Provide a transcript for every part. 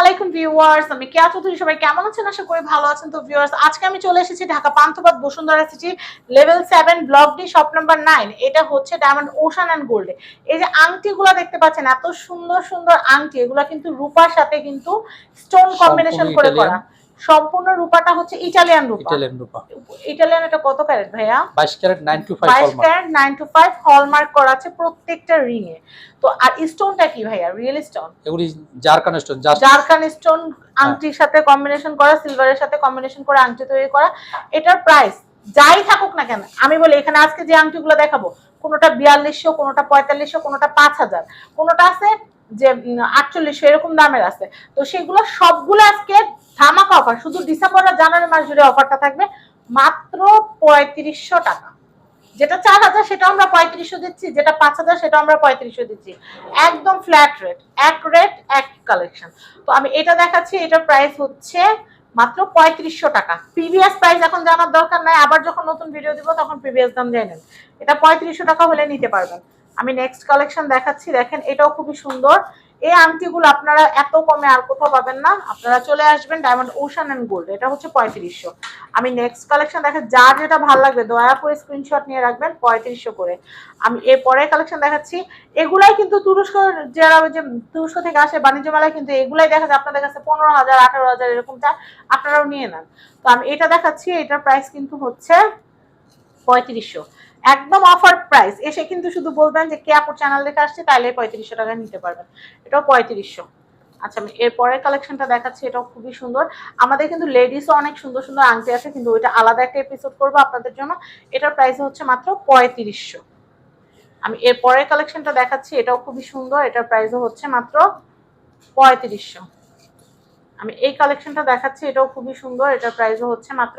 আলাইকুম ভিউয়ার্স আমি কেয়া চৌধুরী সবাই কেমন আছেন? আশা করি ভালো আছেন। তো ভিউয়ার্স আজকে আমি চলে এসেছি Dhaka Panthapath Bashundhara city level seven block D shop number nine. এটা হচ্ছে ডায়মন্ড ওশান অ্যান্ড গোল্ডে। এই যে আংটিগুলো দেখতে পাচ্ছেন এত সুন্দর সুন্দর আংটি এগুলো কিন্তু রূপার সাথে কিন্তু স্টোন কম্বিনেশন করে করা। সম্পূর্ণ রূপাটা হচ্ছে ইটালিয়ান রূপা। ইটালিয়ান রূপা। ইটালিয়ান এটা কত ক্যারেট ভাইয়া? 22 ক্যারেট 9 টু 5 বাইশ hallmark carat nine two five hallmark করা আছে প্রত্যেকটা রিং এ। তো আর স্টোনটা কি ভাইয়া? রিয়েল স্টোন এগুলি জারকান স্টোন জারকান স্টোন আংটির সাথে কম্বিনেশন করা সিলভারের সাথে কম্বিনেশন করে আংটি তৈরি করা। এটার প্রাইস যাই থাকুক না কেন আমি বলি এখানে আজকে যে আংটিগুলো দেখাবো কোনোটা বিয়াল্লিশশো কোনোটা পঁয়তাল্লিশশো কোনোটা পাঁচ হাজার কোনোটা আছে যে আটচল্লিশশো এরকম দামের আছে। তো সেগুলো সবগুলো আজকে ধামাকা অফার শুধু ডিসেম্বর আর জানুয়ারি মাস জুড়ে অফারটা থাকবে মাত্র পঁয়ত্রিশশো টাকা। যেটা চার হাজার সেটা আমরা পঁয়ত্রিশশো দিচ্ছি, যেটা পাঁচ হাজার সেটা আমরা পঁয়ত্রিশশো দিচ্ছি। একদম ফ্ল্যাট রেট এক রেট এক কালেকশন তো আমি এটা দেখাচ্ছি, এটার প্রাইস হচ্ছে মাত্র পঁয়ত্রিশশো টাকা। প্রিভিয়াস প্রাইস এখন জানার দরকার নাই, আবার যখন নতুন ভিডিও দিব, তখন প্রিভিয়াস দাম দিয়ে নেন। এটা পঁয়ত্রিশশো টাকা হলে নিতে পারবেন। আমি নেক্সট কালেকশন দেখাচ্ছি, দেখেন এটাও খুবই সুন্দর। এই আংটিগুলো আপনারা এত কমে আর কোথাও পাবেন না। আপনারা চলে আসবেন ডায়মন্ড ওশান অ্যান্ড গোল্ড এটা হচ্ছে পঁয়ত্রিশশো। আমি নেক্সট কালেকশন দেখেন যার যেটা ভালো লাগবে, দয়া করে স্ক্রিনশট নিয়ে রাখবেন পঁয়ত্রিশশো করে। আমি এর পরের কালেকশন দেখাচ্ছি। এগুলাই কিন্তু তুরস্ক যারা যে তুরস্ক থেকে আসে বাণিজ্য মেলায় কিন্তু এগুলাই দেখা যায় আপনাদের কাছে পনেরো হাজার, আঠারো হাজার এরকমটা আপনারাও নিয়ে নেন। তো আমি এটা দেখাচ্ছি, এটার প্রাইস কিন্তু হচ্ছে পঁয়ত্রিশশো। একদম অফার প্রাইস এসে কিন্তু শুধু বলবেন যে, কে আপুর চ্যানেল দেখে আসছে, তাইলে পঁয়ত্রিশশো টাকা নিতে পারবেন। এটাও পঁয়ত্রিশশো। আচ্ছা আমি এর পরের কালেকশনটা দেখাচ্ছি, এটাও খুবই সুন্দর। আমাদের কিন্তু লেডিসও অনেক সুন্দর সুন্দর আংটি আছে, কিন্তু ওইটা আলাদা একটা এপিসোড করব আপনাদের জন্য। এটার প্রাইস হচ্ছে মাত্র পঁয়ত্রিশশো। আমি এর পরের কালেকশনটা দেখাচ্ছি, এটাও খুবই সুন্দর। এটার প্রাইসও হচ্ছে মাত্র পঁয়ত্রিশশো। আমি এই কালেকশনটা দেখাচ্ছি, এটাও খুবই সুন্দর। এটার প্রাইসও হচ্ছে মাত্র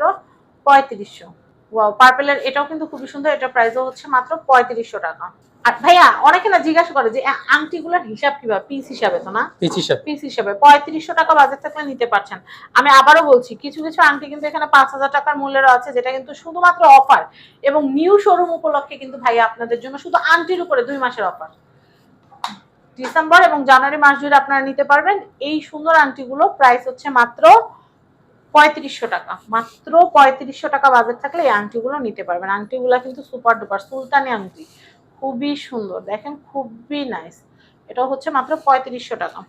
পঁয়ত্রিশশো। ওয়াও পার্পেলের এটাও কিন্তু খুবই সুন্দর এটার প্রাইসও হচ্ছে মাত্র পঁয়ত্রিশশো টাকা। আর ভাইয়া অনেকে না জিজ্ঞাসা করে যে আ- আংটিগুলোর হিসাব কীভাবে পিস হিসাবে তো না? হিসাব। পিস হিসাবে। পঁয়ত্রিশশো টাকা বাজেট থাকলে নিতে পারছেন। আমি আবারও বলছি কিছু কিছু আংটি কিন্তু এখানে পাঁচ হাজার টাকার মূল্যেরও আছে যেটা কিন্তু শুধুমাত্র অফার এবং নিউ শোরুম উপলক্ষে কিন্তু ভাইয়া আপনাদের জন্য শুধু আংটির উপরে দুই মাসের অফার ডিসেম্বর এবং জানুয়ারি মাস জুড়ে আপনারা নিতে পারবেন। এই সুন্দর আংটিগুলো প্রাইস হচ্ছে মাত্র পঁয়ত্রিশশো টাকা। মাত্র পঁয়ত্রিশশো টাকা বাজেট থাকলে এই আংটিগুলো নিতে পারবেন। আংটিগুলো কিন্তু সুপার ডুপার সুলতানি আংটি। খুবই সুন্দর। দেখেন, খুবই নাইস এটা হচ্ছে মাত্র পঁয়ত্রিশশো টাকা।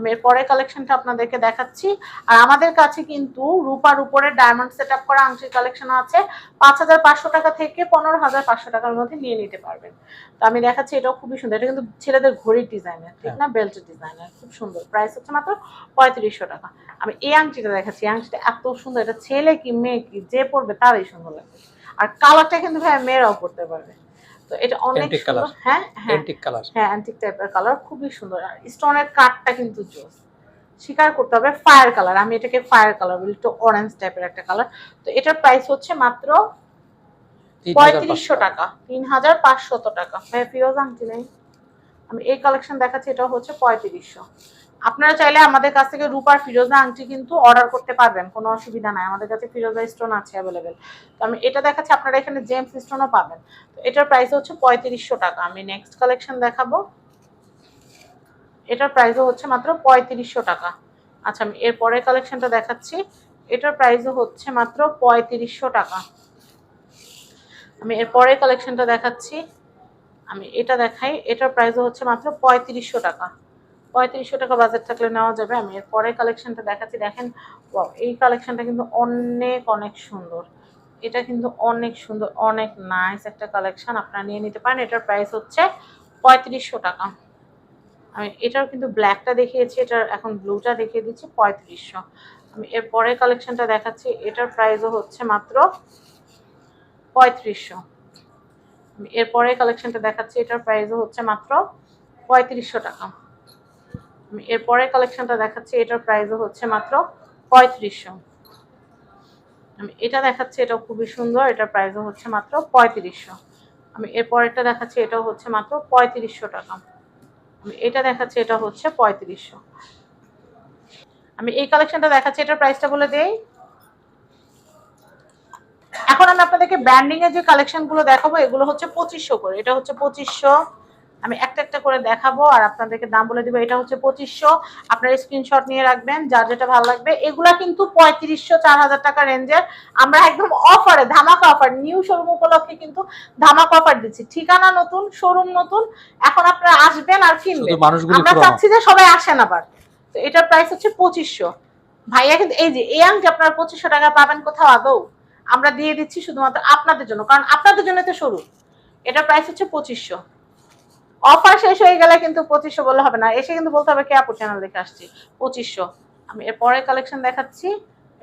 আমি এর পরের কালেকশনটা আপনাদেরকে দেখাচ্ছি। আর আমাদের কাছে কিন্তু রূপার উপরে ডায়মন্ড সেট আপ করা আংটির কালেকশন আছে। পাঁচ হাজার পাঁচশো টাকা থেকে পনেরো হাজার পাঁচশো টাকার মধ্যে নিয়ে নিতে পারবেন। তো আমি দেখাচ্ছি এটাও খুবই সুন্দর। এটা কিন্তু ছেলেদের ঘড়ির ডিজাইনের ঠিক না? বেল্টের ডিজাইনের খুব সুন্দর। প্রাইস হচ্ছে মাত্র পঁয়ত্রিশশো টাকা। আমি এই আংটিটা দেখাচ্ছি। এই আংটিটা এত সুন্দর। এটা ছেলে কি মেয়ে কি যে পরবে তারই সুন্দর লাগবে। আর কালারটা কিন্তু ভাই মেয়েরাও পরতে পারবে। তো এটা অনেক সুন্দর। হ্যাঁ হ্যাঁ। অ্যান্টিক কালার হ্যাঁ অ্যান্টিক টাইপের কালার খুবই সুন্দর। আর স্টোনের কাটটা কিন্তু জোস। স্বীকার করতে হবে ফায়ার কালার আমি এটাকে ফায়ার কালার বলি একটু অরেঞ্জ টাইপের একটা কালার তো এটার প্রাইস হচ্ছে মাত্র পঁয়ত্রিশশো টাকা। তিন হাজার পাঁচশত টাকা। হ্যাঁ ফিরোজ আংটি নেই আমি এই কালেকশন দেখাচ্ছি, এটা হচ্ছে পঁয়ত্রিশশো। আপনারা চাইলে আমাদের কাছ থেকে রূপার ফিরোজা আংটি কিন্তু অর্ডার করতে পারবেন, কোনো অসুবিধা নাই। আমাদের কাছে ফিরোজা স্টোন আছে অ্যাভেলেবেল তো আমি এটা দেখাচ্ছি, আপনারা এখানে জেমস স্টোনও পাবেন। তো এটার প্রাইস হচ্ছে পঁয়ত্রিশশো টাকা। আমি নেক্সট কালেকশন দেখাবো। এটার প্রাইসও হচ্ছে মাত্র পঁয়ত্রিশশো টাকা। আচ্ছা আমি এর পরের কালেকশনটা দেখাচ্ছি। এটার প্রাইসও হচ্ছে মাত্র পঁয়ত্রিশশো টাকা। আমি এর পরের কালেকশনটা দেখাচ্ছি। আমি এটা দেখাই, এটার প্রাইসও হচ্ছে মাত্র পঁয়ত্রিশশো টাকা। পঁয়ত্রিশশো টাকা বাজেট থাকলে নেওয়া যাবে। আমি এর পরের কালেকশনটা দেখাচ্ছি। দেখেন এই কালেকশনটা কিন্তু অনেক অনেক সুন্দর। এটা কিন্তু অনেক সুন্দর, অনেক নাইস একটা কালেকশন আপনারা নিয়ে নিতে পারেন। এটার প্রাইস হচ্ছে পঁয়ত্রিশশো টাকা। আমি এটার কিন্তু ব্ল্যাকটা দেখিয়েছি, এটার এখন ব্লুটা দেখিয়ে দিচ্ছি, পঁয়ত্রিশশো। আমি এর পরের কালেকশনটা দেখাচ্ছি। এটার প্রাইসও হচ্ছে মাত্র পঁয়ত্রিশশো। আমি এর পরের কালেকশনটা দেখাচ্ছি, এটার প্রাইসও হচ্ছে মাত্র পঁয়ত্রিশশো টাকা। এরপরে কালেকশনটা দেখাচ্ছি, এটার প্রাইসও হচ্ছে মাত্র পঁয়ত্রিশশো। আমি এটা দেখাচ্ছি, এটাও খুবই সুন্দর, এটার প্রাইসও হচ্ছে মাত্র পঁয়ত্রিশশো। আমি এর পরেরটা দেখাচ্ছি, এটাও হচ্ছে মাত্র পঁয়ত্রিশশো টাকা। আমি এটা দেখাচ্ছি এটা হচ্ছে পঁয়ত্রিশশো। আমি এই কালেকশনটা দেখাচ্ছি, এটার প্রাইসটা বলে দেই এখন আমি আপনাদেরকে ব্র্যান্ডিং এর যে কালেকশনগুলো দেখাবো এগুলো হচ্ছে পঁচিশশো করে। এটা হচ্ছে পঁচিশশো। আমি একটা একটা করে দেখাবো আর আপনাদেরকে দাম বলে দিব এটা হচ্ছে পঁচিশশো। আপনার স্ক্রিনশট নিয়ে রাখবেন যার যেটা ভালো লাগবে। এগুলা কিন্তু পঁয়ত্রিশশো চার হাজার টাকা রেঞ্জের আমরা একদম অফারে ধামাকা অফার নিউ শোরুম উপলক্ষে কিন্তু ধামাকা অফার দিচ্ছি। ঠিকানা নতুন শোরুম নতুন। এখন আপনারা আসবেন আর কিনবেন। আমরা চাচ্ছি যে সবাই আসেন আবার। তো এটার প্রাইস হচ্ছে পঁচিশশো। ভাইয়া কিন্তু এই যে এই আংটি আপনার পঁচিশশো টাকা পাবেন কোথাও আদৌ আমরা দিয়ে দিচ্ছি শুধুমাত্র আপনাদের জন্য, কারণ আপনাদের জন্য তো শুরু এটার প্রাইস হচ্ছে পঁচিশশো। অফার শেষ হয়ে গেলে কিন্তু পঁচিশশো বলে হবে না। এসে কিন্তু বলতে হবে, কে আপু চ্যানেল দেখে আসছি? পঁচিশশো। আমি এর পরের কালেকশন দেখাচ্ছি,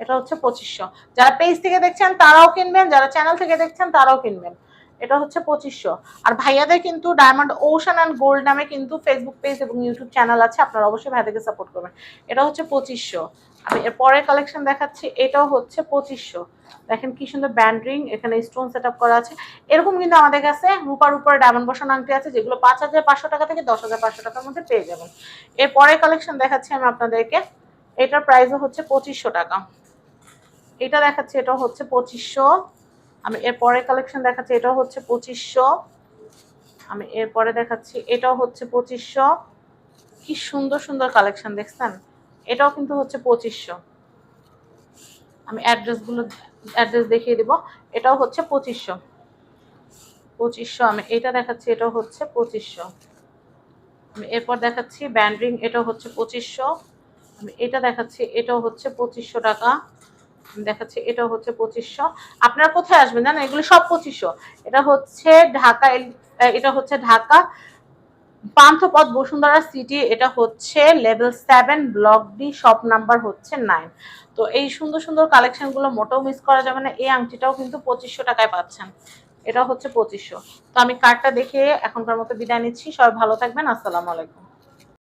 এটা হচ্ছে পঁচিশশো। যারা পেজ থেকে দেখছেন, তারাও কিনবেন। যারা চ্যানেল থেকে দেখছেন, তারাও কিনবেন। এটা হচ্ছে পঁচিশশো। আর ভাইয়াদের কিন্তু ডায়মন্ড ওশান অ্যান্ড গোল্ড নামে কিন্তু ফেসবুক পেজ এবং ইউটিউব চ্যানেল আছে। আপনারা অবশ্যই ভাইয়াদেরকে সাপোর্ট করবেন। এটা হচ্ছে পঁচিশশো। আমি এর পরের কালেকশন দেখাচ্ছি, এটাও হচ্ছে পঁচিশশো। দেখেন কি সুন্দর ব্যান্ড রিং এখানে স্টোন সেট করা আছে। এরকম কিন্তু আমাদের কাছে রূপার উপরে ডায়মন্ড বসানো আংটি আছে, যেগুলো পাঁচ হাজার পাঁচশো টাকা থেকে দশ হাজার পাঁচশো টাকার মধ্যে পেয়ে যাবেন। এর পরের কালেকশন দেখাচ্ছি আমি আপনাদেরকে। এটার প্রাইসও হচ্ছে পঁচিশশো টাকা। এটা দেখাচ্ছি, এটাও হচ্ছে পঁচিশশো। আমি এর পরের কালেকশন দেখাচ্ছি, এটাও হচ্ছে পঁচিশশো। আমি এরপরে দেখাচ্ছি, এটাও হচ্ছে পঁচিশশো। কি সুন্দর সুন্দর কালেকশন দেখছেন? এটাও কিন্তু হচ্ছে পঁচিশশো। আমি অ্যাড্রেসগুলো অ্যাড্রেস দেখিয়ে দিব। এটাও হচ্ছে পঁচিশশো। পঁচিশশো, আমি এটা দেখাচ্ছি, এটাও হচ্ছে পঁচিশশো। আমি এরপর দেখাচ্ছি ব্যান্ডরিং এটাও হচ্ছে পঁচিশশো। আমি এটা দেখাচ্ছি, এটাও হচ্ছে পঁচিশশো টাকা। দেখাচ্ছি, এটাও হচ্ছে পঁচিশশো। আপনারা কোথায় আসবেন জানেন? এগুলো সব পঁচিশশো। এটা হচ্ছে ঢাকা এটা হচ্ছে ঢাকা পান্থপথ বসুন্ধরা সিটি, এটা হচ্ছে level seven, block D shop number হচ্ছে নাইন। তো এই সুন্দর সুন্দর কালেকশনগুলো মোটেও মিস করা যাবে না। এই আংটিটাও কিন্তু পঁচিশশো টাকায় পাচ্ছেন। এটা হচ্ছে পঁচিশশো। তো আমি কার্ডটা দেখে এখনকার মতো বিদায় নিচ্ছি। সবাই ভালো থাকবেন। আসসালামু আলাইকুম।